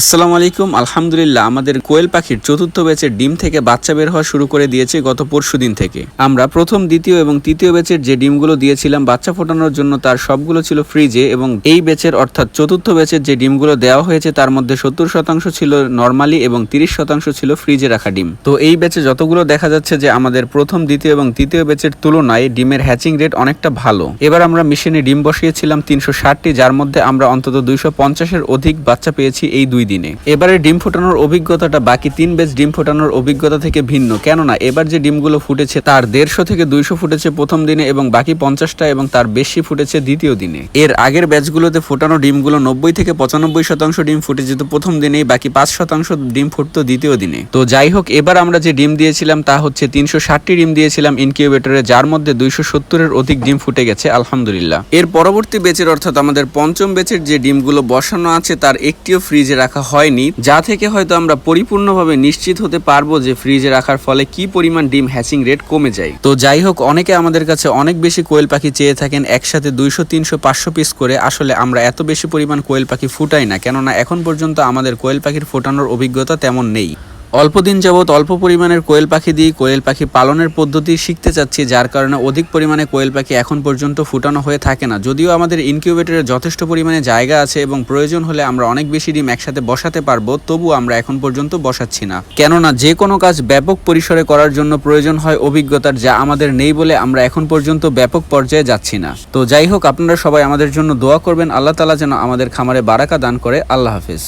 আসসালামু আলাইকুম। আলহামদুলিল্লাহ, আমাদের কোয়েল পাখির চতুর্থ ব্যাচের ডিম থেকে বাচ্চা বের হওয়া শুরু করে দিয়েছে গত পরশু দিন থেকে। আমরা প্রথম, দ্বিতীয় এবং তৃতীয় ব্যাচের যে ডিমগুলো দিয়েছিলাম, বাচ্চা ফোটানোর জন্য তার সবগুলো ছিল ফ্রিজে এবং এই ব্যাচের অর্থাৎ চতুর্থ ব্যাচের যে ডিমগুলো দেওয়া হয়েছে, তার মধ্যে সত্তর শতাংশ ছিল নর্মালি এবং তিরিশ শতাংশ ছিল ফ্রিজে রাখা ডিম। তো এই ব্যাচে যতগুলো দেখা যাচ্ছে যে আমাদের প্রথম, দ্বিতীয় এবং তৃতীয় ব্যাচের তুলনায় ডিমের হ্যাচিং রেট অনেকটা ভালো। এবার আমরা মেশিনে ডিম বসিয়েছিলাম তিনশো ষাটটি, যার মধ্যে আমরা অন্তত দুইশো পঞ্চাশের অধিক বাচ্চা পেয়েছি এই দুই দিনে। এবারে ডিম ফোটানোর অভিজ্ঞতাটা বাকি তিন বেচ ডিম ফোটানোর অভিজ্ঞতা থেকে ভিন্ন। কেননা, এবার যে ডিমগুলো ফুটেছে তার দেড়শো থেকে দুইশো ফুটেছে প্রথম দিনে এবং বাকি পঞ্চাশটা এবং তার বেশি ফুটেছে দ্বিতীয় দিনে। এর আগের ব্যাচগুলোতে ফোটানো ডিমগুলো নব্বই থেকে পঁচানব্বই শতাংশ ডিম ফুটে যেত প্রথম দিনেই, বাকি পাঁচ শতাংশ ডিম ফুটতো দ্বিতীয় দিনে। তো যাই হোক, এবার আমরা যে ডিম দিয়েছিলাম তা হচ্ছে তিনশো ষাটটি ডিম দিয়েছিলাম ইনকিউবেটরে যার মধ্যে দুইশো সত্তরের অধিক ডিম ফুটে গেছে, আলহামদুলিল্লাহ। এর পরবর্তী বেচের অর্থাৎ আমাদের পঞ্চম বেচের যে ডিমগুলো বসানো আছে, তার একটিও ফ্রিজে রাখা হয়নি, যা থেকে হয়তো আমরা পরিপূর্ণভাবে নিশ্চিত হতে পারব যে ফ্রিজে রাখার ফলে কি পরিমাণ ডিম হ্যাচিং রেট কমে যায়। তো যাই হোক, অনেকে আমাদের কাছে অনেক বেশি কোয়েল পাখি চেয়ে থাকেন, একসাথে দুইশো, তিনশো, পাঁচশো পিস করে। আসলে আমরা এত বেশি পরিমাণ কোয়েল পাখি ফুটাই না, কেননা এখন পর্যন্ত আমাদের কোয়েল পাখির ফোটানোর অভিজ্ঞতা তেমন নেই। অল্প দিন যাবৎ অল্প পরিমাণের কোয়েল পাখি দিয়ে কোয়েল পাখি পালনের পদ্ধতি শিখতে চাচ্ছি, যার কারণে অধিক পরিমাণে কোয়েল পাখি এখন পর্যন্ত ফুটানো হয়ে থাকে না। যদিও আমাদের ইনকিউবেটরে যথেষ্ট পরিমাণে জায়গা আছে এবং প্রয়োজন হলে আমরা অনেক বেশি ডিম একসাথে বসাতে পারব তবু আমরা এখন পর্যন্ত বসাচ্ছি না। কেননা যে কোনো কাজ ব্যাপক পরিসরে করার জন্য প্রয়োজন হয় অভিজ্ঞতার, যা আমাদের নেই বলে আমরা এখন পর্যন্ত ব্যাপক পর্যায়ে যাচ্ছি না। তো যাই হোক, আপনারা সবাই আমাদের জন্য দোয়া করবেন। আল্লাহ তালা যেন আমাদের খামারে বারাকা দান করে। আল্লাহ হাফিজ।